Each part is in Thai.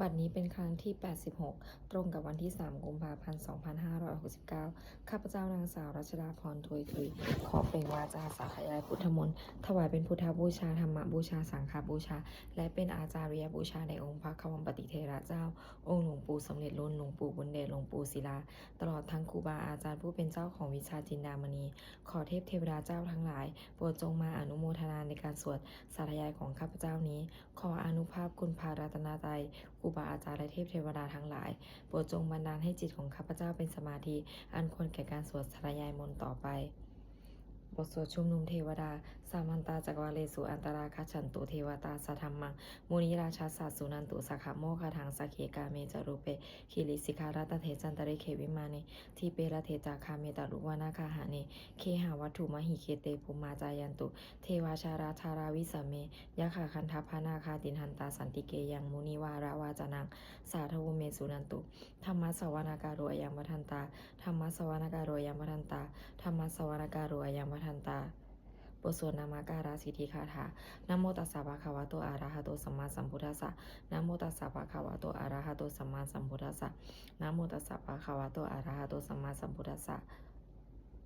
บัดนี้เป็นครั้งที่ 86 ตรงกับวันที่ 3 กุมภาพันธ์ 2569 ข้าพเจ้านางสาวรัชดาพรทวยทุย ขอเปล่งวาจาสาธยายพุทธมนต์ ถวายเป็นพุทธบูชา ธรรมบูชา สังฆบูชา และเป็นอาจาริยบูชาในองค์พระควัมปติเทระเจ้า องค์หลวงปู่สำเร็จรุ่นหลวงปู่บุญเดช หลวงปู่ศิลา ตลอดทั้งครูบาอาจารย์ผู้เป็นเจ้าของวิชาจินดามณี ขอเทพเทวดาเจ้าทั้งหลาย โปรดจงมาอนุโมทนาในการสวดสาธยายของข้าพเจ้านี้ ขออนุภาพคุณพารัตนาไตรัยครูบาอาจารย์และเทพเทวดาทั้งหลาย โปรดจงบันดาลให้จิตของข้าพเจ้าเป็นสมาธิ อันควรแก่การสวดสาธยายมนต์ต่อไป บทสวดชุมนุมเทวดา สามันตาจักวาเลสุอันตราคาฉันตุเทวตาสธัมมัง มุนิราชาสัสสุนันตุสักขะโมคาทังสักเขกาเมจารุเปคิริสิการัตเทจันตริเควิมาเนทีเประเทจาคาเมตารุวานาคาหาเนเคหาวัตถุมหิเคเตภูมาจายันตุ เทวาชาราธาราวิสเมยะขาคันทพพานาคาตินหันตาสันติเกยังมุนิวาราวาจานัง สาธวเมสุนันตุ ธรรมะสวนาการวยังวัทันตา ธรรมะสวนาการวยังวัทันตา ธรรมะสวนาการวยังวัทันตาบทสวดนามาการาสิทธิคาถานโมตัสสะภะคะวะโตอะระหะโตสัมมาสัมพุทธัสสะนโมตัสสะภะคะวะโตอะระหะโตสัมมาสัมพุทธัสสะนโมตัสสะภะคะวะโตอะระหะโตสัมมาสัมพุทธัสสะ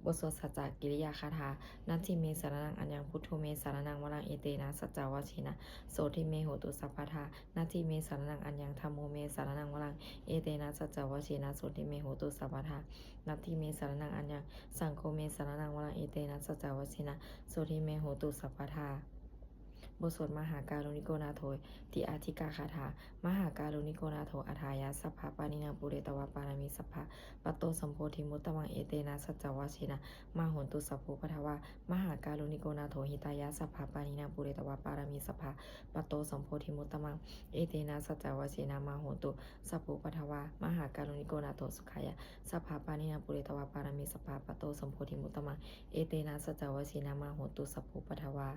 บทสวดสัจจกิริยาคาถานัตถิเมสารนังอัญญังพุทโธเมสารนังวรังเอเตนะสัจจาวชินะโสทิเมโหตุสัพพทานัตถิเมสารนังอัญญังธรรมโมเมสารนังวรังเอเตนะสัจจาวชินะโสทิเมโหตุสัพพทานัตถิเมสารนังอัญญังสังโฆเมสารนังวรังเอเตนะสัจจาวชินะโสทิเมโหตุสัพพทา บทสวดมหาการุณิโกนาโทติอาธิกาคาถา มหาการุณิโกนาโทอาทายาสัพพะปานินังปุเรตวาปารามิสัพพะปะโตสัมโพธิมุตตมังเอเตนะสัจจวาชินะมาโหนตุสัพพุปทวามหาการุณิโกนาโทหิตายาสัพพะปานินังปุเรตวาปารามิสัพพะปะโตสัมโพธิมุตตมังเอเตนะสัจจวาชินะมาโหนตุสัพพุปทวามหาการุณิโกนาโทสุขายะสัพพะปานินังปุเรตวาปารามิสัพพะปะโตสัมโพธิมุตตมังเอเตนะสัจจวาชินะมาโหนตุสัพพุปทวา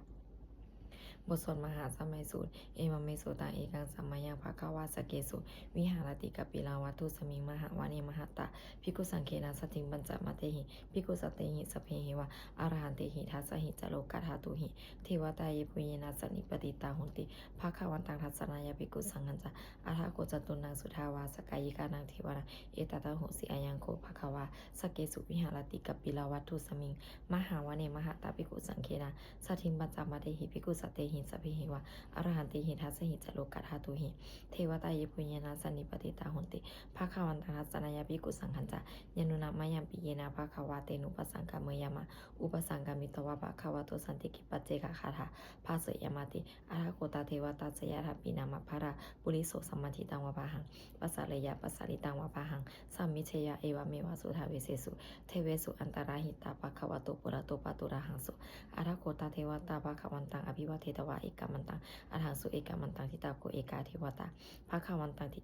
บทสวดมหาสมัยสูตร เอมเมโสตังเอกังสัมมายังภะคะวาสเกสุ วิหารติกปิลาวัตถุสมิงมหาวานิมหตตาภิกุสังเคนะสติงปัญจมาเตหิภิกุสตเตหิสเพหิวะอรหันเตหิทัสสหิจโลกัฏฐาตุหิเทวตาเยปุเยนะสนิปติตาหุติภาควันตังทัสนายาภิกุสังฆันจะอาทาโกจตุนังสุทาวาสกายิกานังเทวนาเอตตาโหสิอายังโคภคะวาสเกสุวิหารติกปิลาวัตถุสมิงมหาวานิมหตตาภิกุสังเคนะสติงปัญจมาเตหิภิกุสตเตหิสพเพหิวะอรหันติหิทัสสหิจโลกัฏฐาตุหิ เทวตายปุญญนาสันิปติตาหุนติภาควันตังทัสนายาภิกุสังขันจะยานุนามายัมปิเยนะภาควาเตนุปสังกามยามะ อุปสังกามิตวะภาควะโตสันติกิปัจเจกคาถาภาเสยามาติอาราโกตาเทวตาสยาทาปินามะภาราปุริโสสัมมาทิตังวะปะหังปัสสะเลยะปัสสะลิตังวะปะหังสัมมิเชยะเอวะเมวะสุทาเวเสสุเทเวสุอันตราหิตาภาควะโตปุระโตปตุระหังสุอาราโกตาเทวตาภาควันตังอภิวะเทตวะเอกามันตังอาหังสุเอกามันตังทิตาโกเอกาเทวตาภาคาวันตังทิ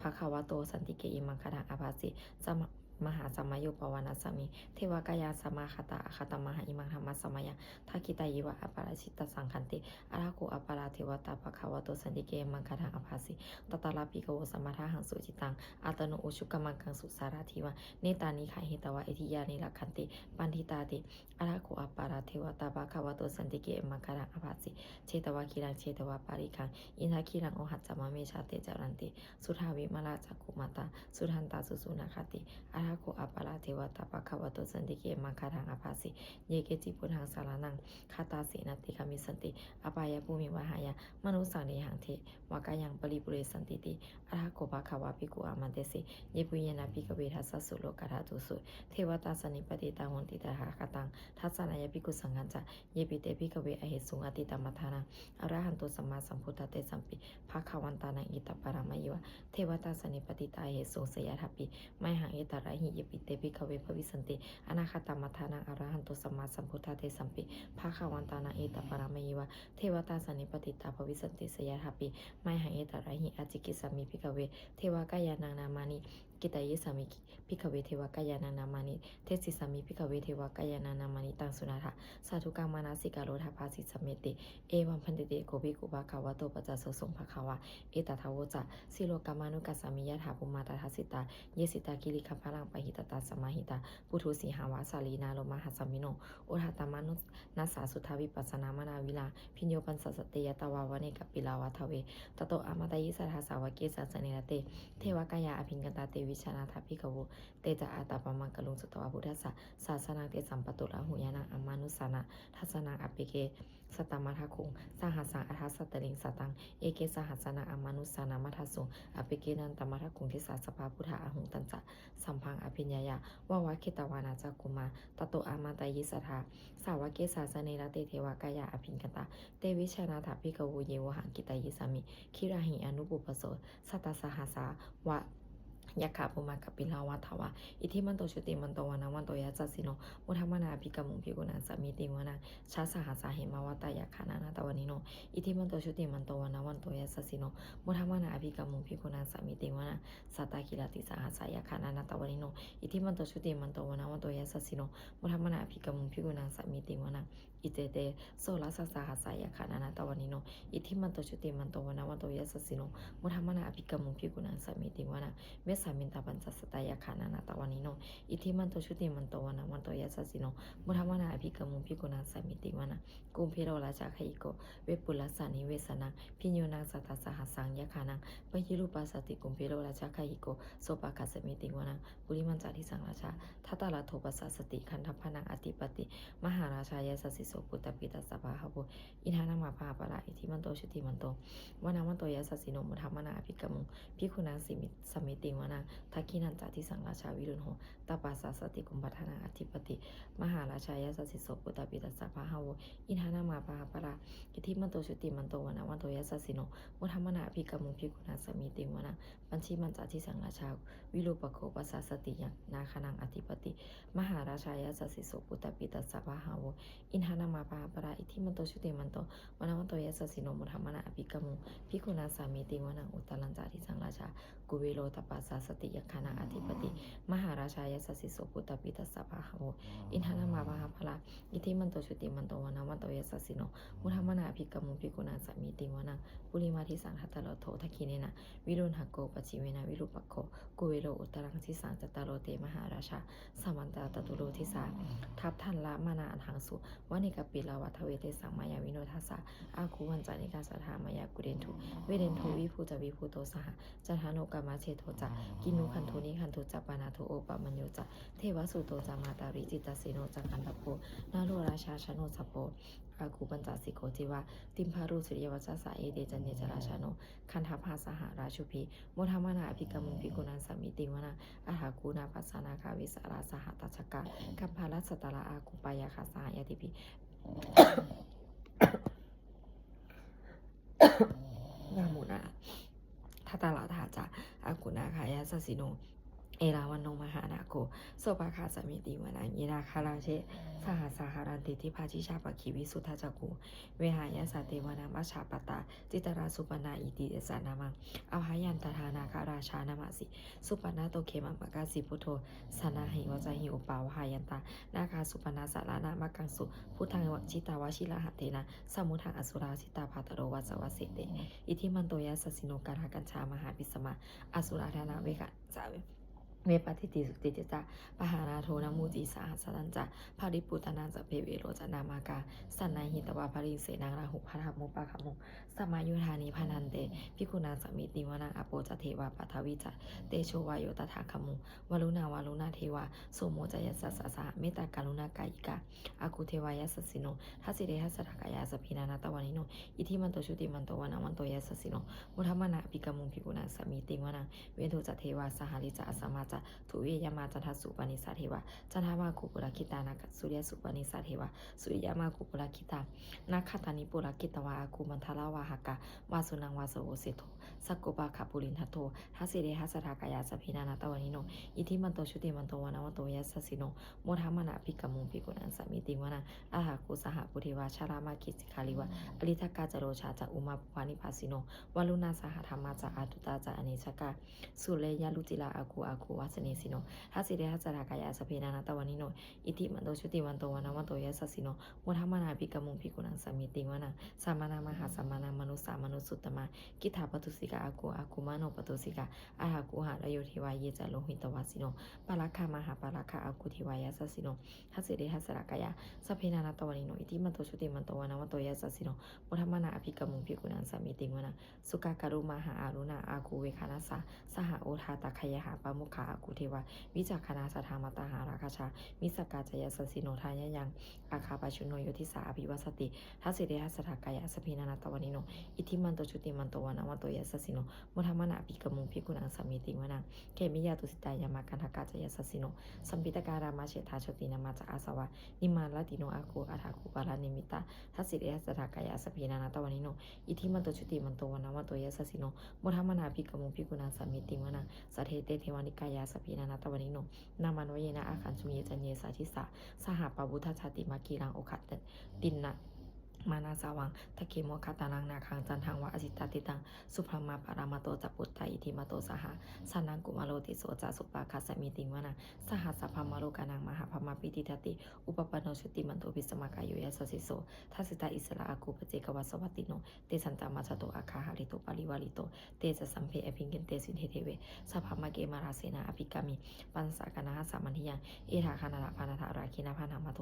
ภาคาวโตสันติเกอิมังคดังอาภาสิสมมหาสัมมายุปวานาสมิ เทวกายาสมาคตาอคตมหาอิมังธรรมสมัยทักิตายิวะอปาราชิตสังคันติอาราโกอปาราเทวตาภาคาวะโตสันติเกอิมังคดังอาภาสิตตาลาปิกโวสมมาทาหังสุจิตังอาตโนอุชุกมังกังสุสาราธิวะเนตานิขายหิตวะเอธิยานิลักขันติ ปันทิตาติ อาราโกอปาราเทวตาภาคาวะโตสันติเกมังคดังอภาสิเชตวาคีรังเชตวาปาริคังอินทาคีรังโอหัตจามะเมชาเตจารันติสุทาวิมาลาจักุมาตาสุทันตาสุสุนาคติอาราโกอัปปาราเทวตาปะคะวะโตสันติเกมังคาทังอภาสิเยเกจิพุทังสารนังคาตาเสนติคามิสันติอปายาภูมิวหายามนุสังเนหังเทวากายังปริปุเรสันติติอาราโกภะคะวะภิกุอามันเตสิเยปุเยนะภิกเวทัสสุโลกาตุสุเทวตาสนิปติตาหุนติตาหาคตังทัสสนายภิกขุสังฆันจะเยปิเตภิกเวอเหสุงอติตมัทานังอรหันตุสัมมาสัมพุทธเตสัมปิภาควันตานังอิตปารามยวะเทวตาสนิปติตาเหสุสยทัปปิไมหังเอตระหิเยปิเตปิขเวภวิสันติอนาคตมัทานังอรหันตุสัมมาสัมพุทธเตสัมปิภาควันตานังเอตปารามยวะเทวตาสนิปติตาภวิสันติสยทัปปิไมหังเอตระหิอจิกิสามิพิขเวเทวกายานังนามานิ กิตายิสามิพิกเวเทวกายานานามานิเทศิสามิพิกเวเทวกายานานามานิตังสุนาทะสาธุกังมานาสิกาโลทาภาสิสเมติเอวัมพันติเตโกภิกุบาคาวะโตปจจสสงภควาเอตทาวจะสิโลกามานุกัสสามิยะถาปุมาตาทัสสิตาเยสิตากิริคัมพลังปะหิตตาสมาหิตาปุถุสีหาวาสาลีนาโลมาหัสมิโนโอทาตามานุนัสสาสุทาวิปัสสนามนาวิลาพิญโยปันสัสสติยตาวาวะเนกปิลาวาทเวตโตอามาตยิสัทธาสาวกเกสัสเนรเตเทวกายาอภิงกตาเตวิิชานาทพิกโวเตจาอาตาปมังกลุงสุตวาพุทธสสะศาสนาเตสัมปตุลาหุยานังอมานุสานะทัสนังอปิเกสตมัทคุงสหัสสังอัทสตลิงสตัง เอเกสหัสนาอมานุสานามัทสุงอปิเกนันตมัทคุงทิสาสภาพุทธาอหุงตันจะสัมพังอภิญญายาวาวะคิตวานาจักุมาตโตอามาตายิสทาสาวกเกสาสเนรเตเทวกายาอภิงกันตาเตวิชานาถพิกโวเยวหังกิตายิสามิคิราหิอนุปุปโสสัตตสหัสาวะ ยะขาปุมากับปิลาวัฏวะอิทิมันโตชุติมันโตวานาวันโตยะจัสสิโนมุทัมานาภิกมุงภิกุณังสมิติวานังชาสหัสาเหมาวัตยะขานานาตวานิโนอิทิมันโตชุติมันโตวานาวันโตยะจัสสิโนมุทัมานาภิกมุงภิกุณังสมิติวานังสัตตาคิลติสหัสายะขานานาตวานิโนอิทิมันโตชุติมันโตวานาวันโตยะจัสสิโนมุทัมานาภิกมุงภิกุณังสมิติวานัง อิเตเตโซลาสัสสหัสายะขานานาตวานิโนอิทิมันโตชุติมันโตวานาวันโตยะจัสสิโนมุทัมมานาภิกมุงภิกุณังสามิติวานังเวสามินตาปัญจสตายาขานานาตวานิโนอิทิมันโตชุติมันโตวานามันโตยัสสิโนมุทัมานาอภิกรรมุพิกุณาสามิติวานากุมพิโรราชาคหิโกเวปุลสานิเวสนังพิญโยนังสัตตสหัสสังยะขานังปยิรุปัสสติกุมพิโรราชาคหิโกโสปะคัสมิติวานังปุริมันจาริสังราชาทัตตาลาโทปัสสติคันทัพพนังอติปติ มหาราชายาสสิสิโสปุตตปิตัสสะภาหะโวอิทานามาภาปะละอิทิมันโตชุติมันโตวานามันโตยัสสสิโนมุทัมนาอภิกรมุพิกุณาสิมิสมิติวานังทักขินันจาทิสังราชาวิรุณโหตปัสสะสติกุมปัฏฐานาอธิปติมหาราชายาสสิโสปุตตปิตัสสะภาหะโวอินทานามาปะหะปะราอิทิมันโตชุติมันโตวานาวันโตยัสสสิโนมุทัมนาอภิกรมุพิกุณาสมิติวานังปัญชิมันจาทิสังราชาวิรูปโคปัสสะสติยังนาคนังอธิปติ มหาราชายาสสิโสปุตตปิตัสสะภาหะโวอินทานามาปะหะปะราอิทิมันโตชุติมันโตวานาวันโตยัสสสิโนมุทัมมนาอภิกรมุพิกุณาสามิติวานังอุตตรัญจาทิสังราชา กุเวโลตปัสสะสติยคานาอธิปติ มหาราชายสสสิโสปุตตปิตัสสะภาหะโวอินทานามาภาหะพลาอิทิมันโตชุติมันโตวานาวันโตยสสสิโนมุทัมมนาภิกรมุภิกุณาสามีติวานังปุริมาทิสังทัตตะโลโททักขิเนนะวิรุณหโกปจิเวนะวิรุปโคกุเวโลอุตตรังทิสังจตตารโลเตมหาราชา สมันตาตตุโลทิสาทัพทันละมานาอันหังสุวานิกปิลาวัทเวเตสังมายาวิโนทัสสะอาคูวันจานิกาสัทธามายากุเดนทุเวเดนทุวิภูจวิภูโตสหจันทานุกามาเชโทจักกินุคันโทนิคันโทจัปปานาโทโอปะมัญโยจักเทวสุโตจามาตาริจิตาสีโนจักกันตโพนาโรราชาชโนสัพโป อากูปัญจสิโกจิวาติมพารุสิริยวัจสาเอเดจันเนจราชาโนคันทภาสหราชุพีโมทามานาอภิกรรมุภิกุนันสามิติวนาอาหากูนาปัสสนาคาวิสาราสหตัชกะกัมพาลัสตาราอากุปายาคาสหายติพีนามุนาทัตตาลาทาจาอากุนาคายาสสิโน เอราวันโนมหานาโกโสภาคาสมิติวนายิราคาราเชสหสาหารันติทิพาชิชาปคิวิสุทธาจักกูเวหายาสาเตวนามัชฌาปตา จิตราสุปนาอิติเดสานามังอภายันตทานาคาราชานามาสิสุปนาโตเคมมะกาสิพุทโธสนาหิวจาหิอุปาวหายันตานาคาสุปนาสารานามะกังสุพุทธังวจิตาวชิลาหเตนะสมุทังอสุราสิตาภาตโรวัสวะเสเตอิทิมันโตยะสสิโนการหกัญชามหาปิสมาอสุราธานาเวกะจาเว เวปฏิติสุติเจจาปหาราโทนมูจีสาหัสตันจาภาริปุตนาจะเพเวโรจนามากาสันนายหิตวาภริเสนางราหุพัทมุปะขมุสมายุธานิพานันเตพิกุณาสมิติวนาอโปจเทวาปัทวิจเตโชวายโยตถาขมุวลุนาวาลุนาเทวาโสโมจยัสสะสะเมตตาการุณากายิกาอากุเทวายสสสิโนทัสิเรทัสสะกายาสพินานาตวานิโนอิทิมันโตชุติมันโตวานามันโตยัสสสิโนมุทมานาปิกมุงพิกุณาสมิติวนาเวนโทจเทวาสหริจาอสมาจะทุเวยามาจันทสุปนิสาเทวะจันทมากุปุระคิตานาคสุริยสุปนิสาเทวะสุริยามากุปุระคิตานาคตานิปุระคิตวาอากุมันทลาวาหกะวาสุนังวาสโวเสโทสักกุปะขปุรินทัตโตทัสสิเรหัสถากายาสพินานาตวานิโนอิทิมันโตชุติมันโตวานาวันโตยัสสิโนโมทามนาภิกมุงภิกุนันสมิติวนาอาหากุสหปุเทวาชารามาคิสิกาลิวะอริทกาจโรชาจะอุมาปุวานิภาสิโนวาลุนาสหธรรมาจะอาตุตาจะอเนชกาสุเลยาลุจิลาอากูอากูวาสเนสิโนทัสสิเรหัสถากายาสพินานาตวานิโน อิทิมันโตชุติมันโตวานาวันโตยัสสิโนโมทามนาภิกขมุงภิกขุนันสมิติวนาสัมานามหาสัมานามนุสามนุสุตตมา กิถาปตุสิกาอากูอากูมาโนปตุสิกาอาหากูหารโยเทวายเยจโลหิตวาสิโนปาราคามหาปาราคาอากูเทวายาสสิโนทัสสิเรหัสรากายาสเพนานาตวานิโน อิติมันโตชุติมันโตวานาวันโตยาสสิโนปุถมนาภิกมุงภิกุนันสมิติงวนาสุกาการุมาหาอารุณาอากูเวคานาสาสหโอทาตาคยหาปามุขาากูเทวาวิจักขณาสถามาตาหาราคาชามิสกาจยาสสิโนทายยังอาคาปชุโนโยทิสาอภิวัสติทัสสิเรหัสรากายสพเพนานาตวานิโนอิทิมันโตชุติมันโตวานาวันโตยสสิโนมุทามนาปิกมุงพิกุนังสมิติวนาเกมิยาตุสิตายามากันทกาจยสสิโนสัมปิตการามาเชธาชตินามาจอาสวะนิมาลติโนอากูอาทาคูปาลานิมิตาทัสสิเรสตากายสพีนานาตวานิโนอิทิมันโตชุติมันโตวานาวันโตยสสิโนมุทามนาปิกมุงพิกุนังสมิติวนาสัทเทเตเทวานิกายาสพีนานาตวันิโนนามานุเยนะอาคันสุเยจันเยสาทิสาสหปบุทชาติมากีรังโอคัตตินนะ มานาสาวังทะเคโมคาตานังนาคังจันทังวะอสิตาติตัง สุพรมาปารามาโตจัปุตตาอิทิมาโตสหาสานังกุมาโลติโสจาสุปาคาสมิติงวนาสหัสสะพมาโลกานังมหาพมาปิติทติอุปปนโนชุติมันโตปิสมากายโยยัสสสิโสทัสสิตาอิสระอากูปเจกวัสวัตติโนเตสันตามาชโตอาคาหาริโตปาริวาริโตเตจะสัมเพอภิงเกนเตสินเทเทเวสัพพมาเกมาราเสนาอภิกามิปันสากนาสามันทิยังเอธาคานาลาพานาธาราคินาพานามาโต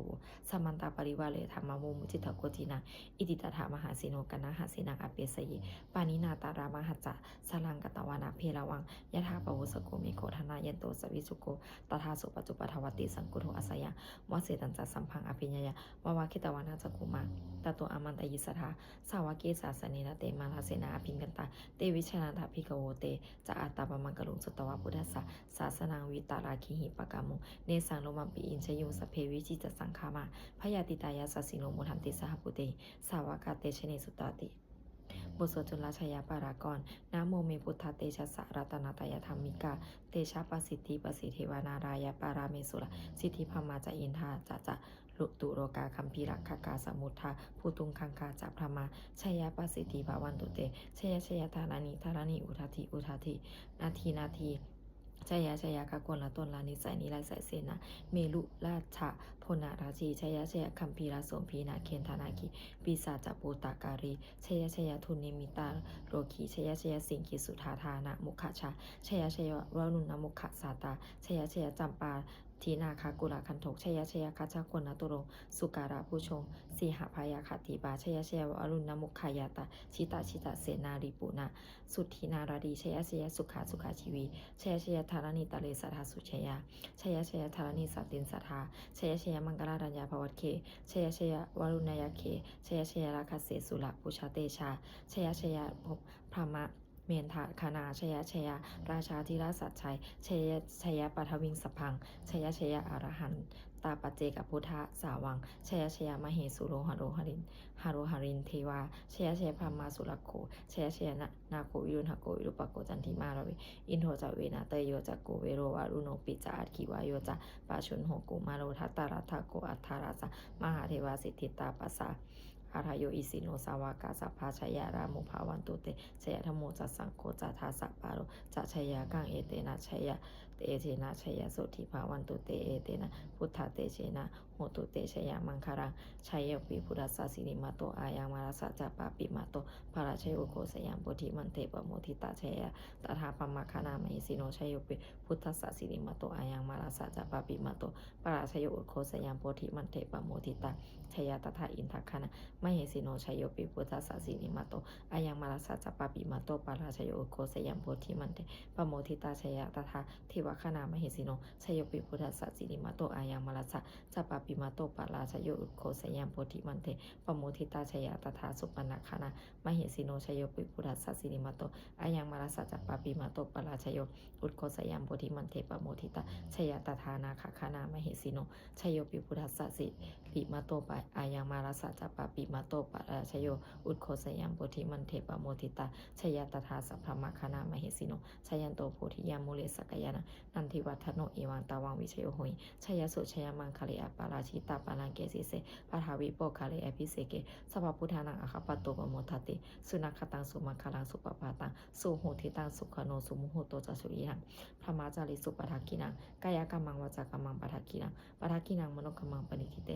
สัมมันตาปริวาเลธรรมมุมุจิตตโกจินาอิติตถามหาสิโนกนะหาสินังอเปสยิปานินาตารามหัจจะสลังกตวานาเพระวังยะธาปวุสโกเมโคธนายันโตสวิสุโกตถาสุปัจจุปทวติสังกุโทอาสยังวเสตันจัสัมพังอภิญญายะวาวาคิตวานาจักกุมาตตัวอามันตยิสถาสาวกเกสาสเนนะเตมาลาเสนาอภิงกันตาเตวิชนาถาภิกโวเตจะอาตาปมังกลุงสุตวะพุทธัสสะศาสนังวิตาราคิหิปกามุเนสังโลมัมปิอินชยุสเพวิจิตสังขามาพยาติตายาสสิโนมุทันติสหปุเตสาวกาเตชเนสุตาติบทสวดจุลชยปารากรนะโมเมพุทธเตชะสะรัตนาตยธรรมิกา เตชะปสิทธิปสิทธิวานารายปาราเมสุระสิทธิพมาจะอินทาจะจะลุตุโรกาคัมพีรักขกาสมุทธาภูตุงคังคาจัพรมาชยปสิทธิภาวันตุเตชยชยธารานิธารานิอุทาธิอุทาธินาทีนาที ชยชยกากลละตนลานิสัยนิไลสายเสนาเมลุราชะพนาราชีชยชยคัมพีราสมพีนาเคนธานาคีปีศาจปูตาการีชยชยทุนิมิตาโรคีชยชยสิงคีสุธาธานะมุขชาชยชยวรุณมุขสาตาชยชยจำปา ทีนาคากุลาคันโทกชยชยคัจกนตุโร สุการาผู้ชง สีหพายาคติบาชยชยวรุณมุขายาตาชิตาชิตาเสนาริปุนาสุทธินาราดีชยชยสุขาสุขาชีวีชยชยธารณิตาเลสัทธาสุชยาชยชยธารณิสัตตินสัทธาชยชยมังกราดัญญาภวัตเคชยชยวรุณยเคชยชยราคาเสสุระปุชาเตชาชยชยพพรหมะ เมนทาคณาชยชยราชาธิราสัจชัยชยชยปัทวิงสพังชยชยอรหันตาปเจกพุทธสาวังชยชยมเหสุโรหโรหรินหโรหรินเทวาชยชยพรหมาสุรโคชยชยนานาโกวิรุณหโกวิรุปโกจันทิมาราเวอินโทจเวนาเตโยจักโกเวโรวารุโนปิจาอัตคิวายโยจาปาชุนโหกุมาโรทัตตารัตถโกอัทธาราสมหาเทวาสิทธิตาปัสสา อาราโยอิสิโนสาวากาสัพพาชยารามุภาวันตุเตชยธรรมโมจัสสังโคจัทาสัปปาโรจัชยากังเอเตนะชยะเตเทนะชยะสุธิภาวันตุเตเอเตนะพุทธเตเชนะ โหตุเตชยามังคารังชัยปิพุทธสสสิริมาโตอายังมาราสะจัปปาปิมาโตภาราชัยโอโคสยามโพธิมันเตปโมทิตาชยะตถาปมมาคานามหิสิโนชัยปิพุทธสสสิริมาโตอายังมาราสะจัปปาปิมาโตภาราชัยโอโคสยามโพธิมันเตปโมทิตาชยะตถาอินทคานะมเหสิโนชัยโยปิพุทธสสสินิมาโตอายังมาราสาจัปปาปิมาโตปาราชโยโคสยามโพธิมันเตปโมทิตาชยะตถาเทววคณามเหสิโนชัยปิพุทธสสะสิริมาโตอายังมารัสะจัปปาปิิมาโตปาราชโยอุโคสยามโพธิมันเทปโมทิตาชยาตถาสุปนาคานามเหสิโนชยปิปุทธัสสะสินิมาโตอายังมาราสัจปาปิมาโตปาราชโยอุโคสยามโพธิมันเทปโมทิตาชยาตถานาคคานามเหสิโนชยปิปุทธัสสะสิมาโตปะอายังมรัสสะจัปปาปิมาโตปาราชโย อุดโคสยังโพธิมันเทปโมทิตาชยตถาสัพพมคณามเหสิโนชยันโตโพธิยามุเลสกยานะนันทิวัฒโนเอวังตาวังวิชโยโหยชยสุชยมังคเลอปาราชิตาปาลังเกสิเสปะทาวิโปคาเลอภิเสเกสัพพพุทธานังอคปโตปโมทติ สุนัขตังสุมังคลังสุปปาตังสุโหทิตังสุขโนสุมุโหโตจัสุริยังพระมาจาริสุปทากินังกายกรรมังวจากรรมังปทากินังปทากินังมโนกรรมังปณิทิเต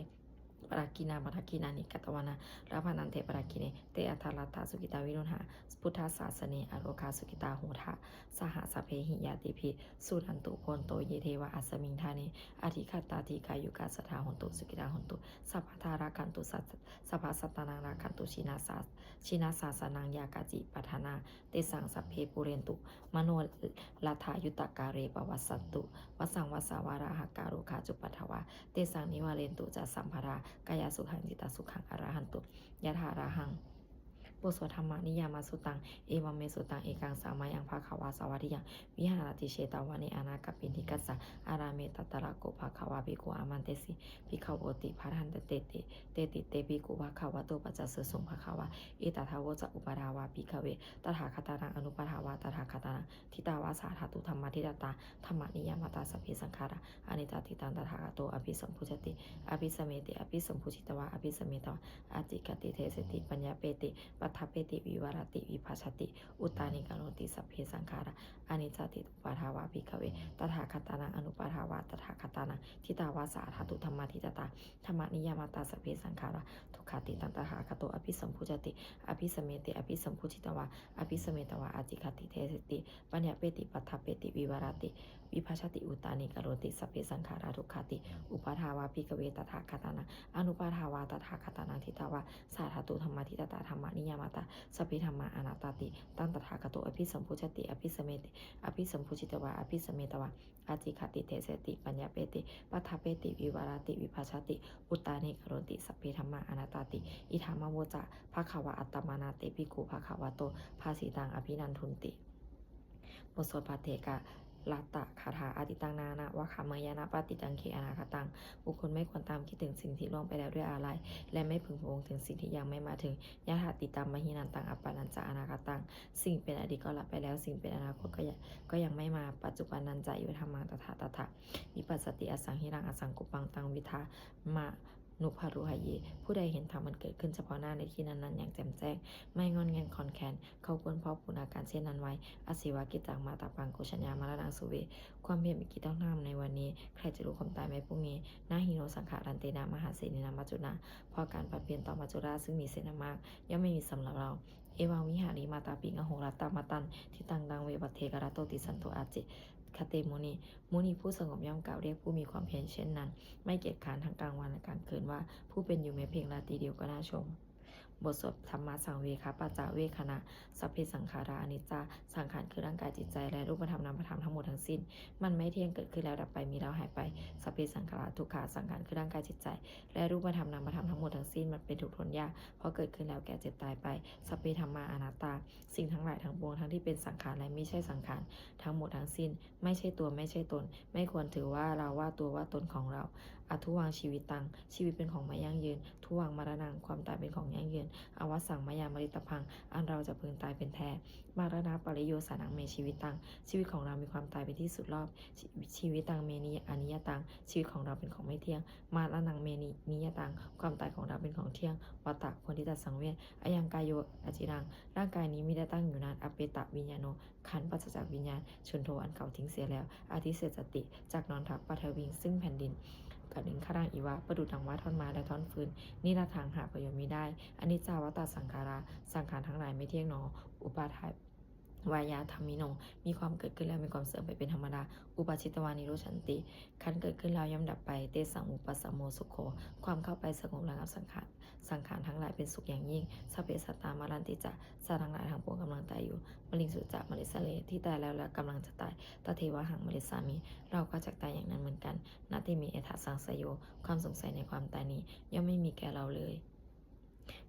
ปรากินาปรากินานิกัตวานาราพานันเทปรากิเน เตอัทาลาตาสุกิตาวิรุณหาพุทธาศาสเนอโรคาสุกิตาโหทาสหสเพหิยาติพิสุนันตุพนโตเยเทวะอัสมิงทาเนอธิคตาธิกายุกาสถาหนตุสุกิตาหนตุสัพพทาราคันตุสัสสัพพสัตตานังราคันตุชินาสาชินาสาสนังยากาจิปัฏนา เตสังสัพเพปุเรนตุ มโนลาทายุตการเรปวัสสันตุวสังวสาวาราหการุคาจุปัทวาเตสังนิวาเลนตุจะสัมภารา กายสุขังจิตาสุขังอรหันตุยะถาราหัง บทสวดธรรมนิยามาสุตัง เอวัมเมสุตัง เอกังสามายังภาขาวาสวัสดิยัง วิหารติเชตาวานิอานาคปินิกัสสะอาราเมตตระโกภาขาวาภิกุอามันเตสิภิกขวติภารันตเตติเตติเตภิกุภาขาวะโตปัจจสสุงภาขาวาเอตถาวจะอุปาราวาภิกขเวตถาคตานังอนุปถาวาตถาคตานังทิตาวาสาธาตุธรรมทิตตาธรรมนิยามตาสัพเพสังขาราอนิจจติตังตถาคโตอภิสัมพุจติอภิสเมติอภิสัมพุจิตวะอภิสเมตวะอจิกติเทสติปัญญาเปติปัฏฐเปติวิวารติวิภาชติ อุตานิกาโนติสัพเพสังขาราอนิจจติอุปาทาวาภิกเว ตถาคตานังอนุปาทาวาตถาคตานังทิตาวาสาธาตุธรรมทิตตาธรรมนิยามตาสัพเพสังขาราทุกขติตังตถาคโตอภิสัมพุจติ อภิสเมติอภิสัมพุจิตวะอภิสเมตวะอาจิกติเทสติ ปัญญาเปติปัฏฐเปติวิวารติ วิภาชติอุตานิกโรติสัพเพสังขาราทุกขติ อุปาทาวาภิกเวตถาคตานังอนุปาทาวาตถาคตานังทิตาวาสาธาตุธรรมทิตตาธรรมนิยามตาสพเพธรรมาอนัตตาติตังตถาคโตอภิสัมพุจติ อภิสเมติ อภิสัมพุจิตวะอภิสเมตวะอาจิคติเทเสติ ปัญญาเปติปัฏฐเปติ วิวารติ วิภาชติ อุตานิกรติสัพเพธรรมาอนัตตาติ อิธามโวจะภาขาวะอัตตมานาเติภิกขุภาขาวะโตภาสีตังอภินันทุนติบทสวดปาเทกะ ลัตตะคาถาอาติตังนานาวะคามายานะปฏิตังเคอนาคตัง บุคคลไม่ควรตามคิดถึงสิ่งที่ล่วงไปแล้วด้วยอะไร และไม่พึงพวงถึงสิ่งที่ยังไม่มาถึงยะถาติตามมหินันตังอัปปานันจะอนาคตัง สิ่งเป็นอดีตก็ลับไปแล้ว สิ่งเป็นอนาคตก็ยังก็ยังไม่มาปัจจุบันนันจะอยู่ธรรมังตถาตถะวิปัสสติอสังหิรังอสังกุปังตังวิทามา นุภารุหายเย ผู้ใดเห็นธรรมมันเกิดขึ้นเฉพาะหน้าในที่นั้นๆ อย่างแจ่มแจ้ง ไม่งอนเงนคอนแคนเขาควรพอกปุณาการเช่นนั้นไว้อสิวากิจังมาตาปังโกชัญญามาลนังสุเว ความเพียรมีกี่ต้องทำในวันนี้ ใครจะรู้ความตายไหมพรุ่งนี้นาฮิโนสังขารันเตนามหาเสนินามัจจุนา พอการปัดเปลี่ยนต่อมัจจุราซึ่งมีเสนามาก ย่อมไม่มีสำหรับเรา เอวังวิหารีมาตาปิงอโหรัตตามาตัน ทิตังดังเวบัตเทกราโตติสันโตอาจิคาเตมุนีมุนีผู้สงบย่อมกล่าวเรียกผู้มีความเพียรเช่นนั้น ไม่เกียจค้านทั้งกลางวันและกลางคืนว่า ผู้เป็นอยู่แม้เพียงราตรีเดียวก็น่าชม บทสวดธรรมะสังเวคาปัจจาเวคณะสัพเพสังขาราอนิจจาสังขารคือร่างกายจิตใจและรูปธรรมนามธรรมทั้งหมดทั้งสิ้น มันไม่เที่ยงเกิดขึ้นแล้วดับไปมีแล้วหายไปสัพเพสังขาราทุกขาสังขารคือร่างกายจิตใจ และรูปธรรมนามธรรมทั้งหมดทั้งสิ้นมันเป็นทุกทนยากเพราะเกิดขึ้นแล้วแก่เจ็บตายไปสัพเพธรรมาอนัตตา สิ่งทั้งหลายทั้งปวงทั้งที่เป็นสังขารและไม่ใช่สังขารทั้งหมดทั้งสิ้น ไม่ใช่ตัวไม่ใช่ตน ไม่ควรถือว่าเราว่าตัวว่าตนของเรา อทุวังชีวิตตัง ชีวิตเป็นของไม่ยั่งยืน ทุวังมรณัง ความตายเป็นของยั่งยืน อวสังมายามริตพัง อันเราจะพึงตายเป็นแท้ มารณะปริโยสานังเมชีวิตตัง ชีวิตของเรามีความตายเป็นที่สุดรอบ ชีวิตตังเมนีอนิยตัง ชีวิตของเราเป็นของไม่เที่ยง มารณังเมนีนิยตัง ความตายของเราเป็นของเที่ยงวัตตะคนที่ตัดสังเวชอายังกายโยอจิรัง ร่างกายนี้ไม่ได้ตั้งอยู่นาน อเปตะวิญญาโน ขันปัจจจากวิญญาณชนโทอันเก่าทิ้งเสียแล้ว อาทิเศษจติ จากนอนทับปัทวิงซึ่งแผ่นดิน กับหนึ่งขรังอีวะ ประดุดดังว่าท่อนไม้และท่อนฟืน นี่ละทางหาประโยชน์มิได้อันนี้จาวตาสังขารา สังขารทั้งหลายไม่เที่ยงหนอ อุปาทาย วายาธรรมิโน มีความเกิดขึ้นแล้วมีความเสื่อมไปเป็นธรรมดา อุปชิตวานิโรชันติ คันเกิดขึ้นแล้วย่อมดับไป เตสังอุปสัมโมสุโข ความเข้าไปสงบระงับสังขาร สังขารทั้งหลายเป็นสุขอย่างยิ่งสเพสัตตามารันติจะสัตว์ทั้งหลายทั้งปวงกำลังตายอยู่ มลิงสุจะมลิสเลที่ตายแล้วและกำลังจะตาย ตเทวะหังมลิสามี เราก็จะตายอย่างนั้นเหมือนกัน นาที่มีเอถาสังสยโย ความสงสัยในความตายนี้ย่อมไม่มีแก่เราเลย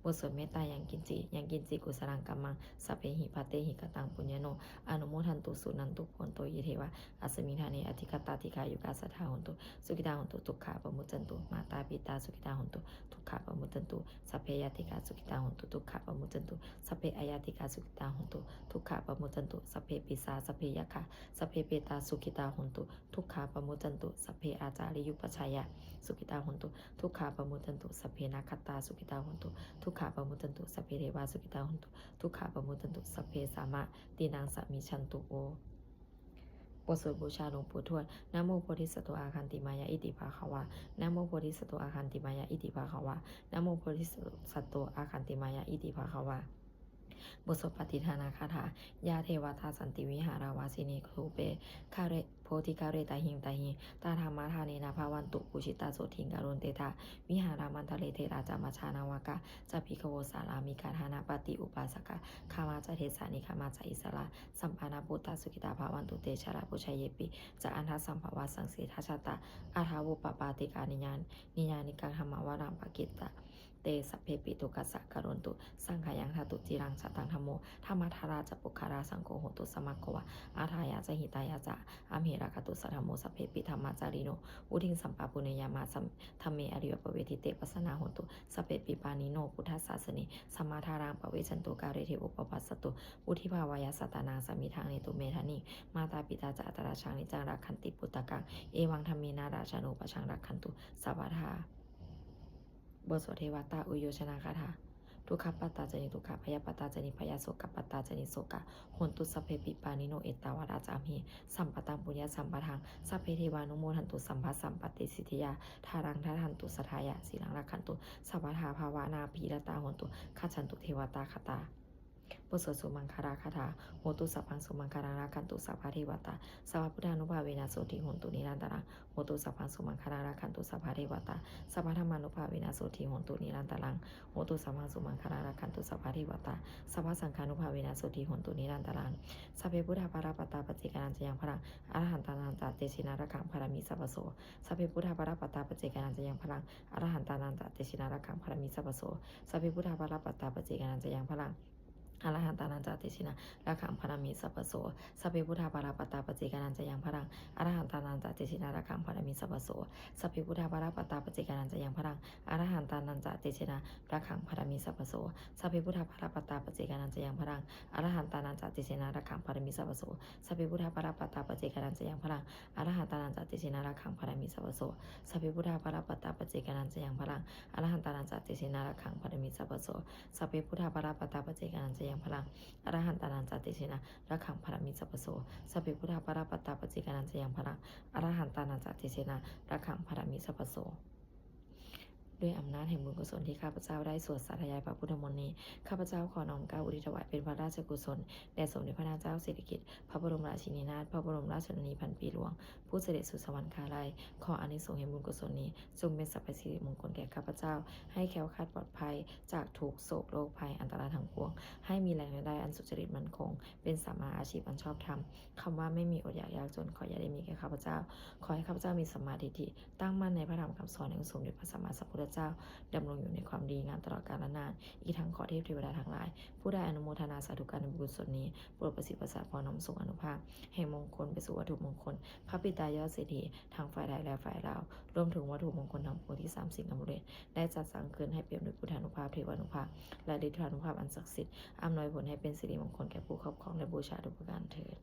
บทสวดเมตตาอย่างกินจิอย่างกินจิกุสลังกัมมังสัพเพหิปาเตหิกตังปุญญโนอนุโมทันตุสุนันตุพนโตยิเทวะอัสมิทานิอธิกตาธิกายุกาสัทธาหุนตุสุขิตาหุนตุทุกขาปมุจจันตุมาตาปิตาสุขิตาหุนตุทุกขาปมุจจันตุสัพเพยติกาสุขิตาหุนตุทุกขาปมุจจันตุสัพเพอายติกาสุขิตาหุนตุทุกขาปมุจจันตุสัพเพปิสาสัพเพยะคะสัพเพเปตาสุขิตาหุนตุทุกขาปมุจจันตุสัพเพอาจาริยุปชายะสุขิตาหนตุทุกขาปมุจจันตุสัพเพนาคตาสุขิตาหนตุทุกขาปมุตตันตุสัพเพเทวาสุกิตาหุนตุทุกขาปมุตตันตุสัพเพสามะตีนางสามิชันตุโอบทสวดบูชาหลวงปู่ทวดนะโมโพธิสัตวอาคันติมายาอิติภาควานะโมโพธิสัตวอาคันติมายาอิติภาควานะโมโพธิสัตวอาคันติมายาอิติภาควา บทสวดปฏิทานาคาถายาเทวทาสันติวิหาราวาสินีครูเปคาเรโพธิคาเรตาหิงตาหิงตาธรรมะทาเนนาภาวันตุปุชิตาโสทิงการุณเตทาวิหารามันทะเลเทราจามาชานาวากะจะพิกโวสารามิกาธานาปฏิอุปาสกะคามาจะเทสานิคามาจะอิสระสัมปานาปุตตาสุกิตาภาวันตุเตชะราปุชัยเยปิจะอันทัสัมภวาสังสีทัชตาอาทาวุปปาติกานิยานนิยานิกังธรรมวารังปกิตตา เตสัพเพปิตุกัสสะกรุนตุ สังขายังทาตุจิรังสตังธรรมโมธรรมทาราจะปุคาราสังโฆโหตุสมัคโควะอาทายาจะหิตายาจะอัมเหราคตุสัทธโมสัพเพปิธรรมาจาริโนอุทิงสัมปาปุเนยามาสัมธรรมเมอริยปเวทิเตปัสนาโหตุสเปปิปานิโนพุทธศาสนิสมาทารังปเวชันตุการเรเทอุปปัสสตุอุทิภาวายสตานาสามิทางเนตุเมธานิมาตาปิตาจาอัตราชังนิจังรักขันติปุตตะกังเอวังธรรมีนาราชานุปชังรักขันตุสัพพทา บทสวดเทวตาอุโยชนาคาถาทุกขปัตตาจนิทุกขพยาปัตตาจนิพยาโสกปัตตาจนิโสกะโหนตุสเพปิปานิโนเอตาวาราจามีสัมปตังปุญญาสัมปทังสัพเพเทวานุโมทันตุสัมภะสัมปติสิทธิยาทารังทัทันตุสทายะสีลังรักขันตุสัพพทาภาวนาภีรตาโหนตุขัจฉันตุเทวตาคตา บทสสุมังคาราคาถาโหตุสัพพังสุมังคาราราคันตุสัพพะเทวตาสัพพุทธานุภาเวนะโสติหนตุนิรันตรังโหตุสัพพังสุมังคาราราคันตุสัพพะเทวตาสัพพะธรรมานุภาเวนะโสติหนตุนิรันตรังโหตุสัพพังสุมังคาราราคันตุสัพพะเทวตาสัพพะสังฆานุภาเวนะโสติหนตุนิรันตรังสัพเพพุทธาปาราปตาปเจกานันจะยังพลังอรหันตานันตเตชินารักังพารามิสัพพโสสัพเพพุทธาปาราปตาปเจกานันจะยังพลังอรหันตานันตเตชินารักังพารามิสัพพโสสัพเพพุทธาปาราปตาปเจกานันจะยังพลัง อรหันตานันจาติชินะระขังพารามิสัพโสสัพเพพุทธาปาราปตตาปเจกานันจะยังพลังอรหันตานันจาติชินะระขังพารามิสัพโสสัพเพพุทธาปาราปตตาปเจกานันจะยังพลังอรหันตานันจาติชินะระขังพารามิสัพโสสัพเพพุทธาปาราปตตาปเจกานันจะยังพลังอรหันตานันจาติชินะระขังพารามิสัพโสสัพเพพุทธาปาราปตตาปเจกานันจะยังพลังอรหันตานันจาติชินะระขังพารามิสัพโสสัพเพพุทธาปาราปตตาปเจกานันจะยังพลังอรหันตานันจาติชินะระขังพารามิสัพโสสัพเพพุทธาปาราปตาปเจกานันจะยังพลังอรหันตานันจติชินะระขังพรามิสัพพโสสัพเพพุทธาปราปตาปจิกานันจะยังพลังอรหันตานันจติชินะระขังพรามิสัพพโสด้วยอำนาจแห่งบุญกุศลที่ข้าพเจ้าได้สวดสาธยายพระพุทธมนต์นี้ ข้าพเจ้าขอน้อมเกล้าอุทิศถวายเป็นพระราชกุศล แด่สมเด็จพระนางเจ้าสิริกิติ์พระบรมราชินีนาถ พระบรมราชชนนีพันปีหลวง ผู้เสด็จสู่สวรรคาลัย ขออานิสงส์แห่งบุญกุศลนี้ จงเป็นสัพพสิริมงคลแก่ข้าพเจ้า ให้แคล้วคลาดปลอดภัย จากทุกโศกโรคภัยอันตรายทั้งปวง ให้มีแหล่งรายได้อันสุจริตมั่นคง เป็นสัมมาอาชีพอันชอบธรรมคำว่าไม่มีอดอยากยากจนขออย่าได้มีแก่ข้าพเจ้า ขอให้ข้าพเจ้ามีสัมมาทิฏฐิตั้งมั่นในพระธรรมคำสอนแห่งสมเด็จพระสัมมาสัมพุทธเจ้าดำรงอยู่ในความดีงามตลอดกาลนาน อีกทั้งขอเทพเทวดาทั้งหลาย ผู้ได้อนุโมทนาสาธุการในบุญกุศลนี้โปรดประสิทธิ์ประสาทพรน้อมส่งอนุภาพแห่งมงคลไปสู่วัตถุมงคลพระปิตายอดเศรษฐีทางฝ่ายไทยและฝ่ายเรารวมถึงวัตถุมงคลทั้งปวงที่สามสิ่งอมเรศได้จัดสร้างขึ้นให้เปี่ยมด้วยพุทธานุภาพเทวานุภาพ และฤทธานุภาพอันศักดิ์สิทธิ์อำนวยผลให้เป็นสิริมงคลแก่ผู้ครอบครองและบูชาทุกประการเถิด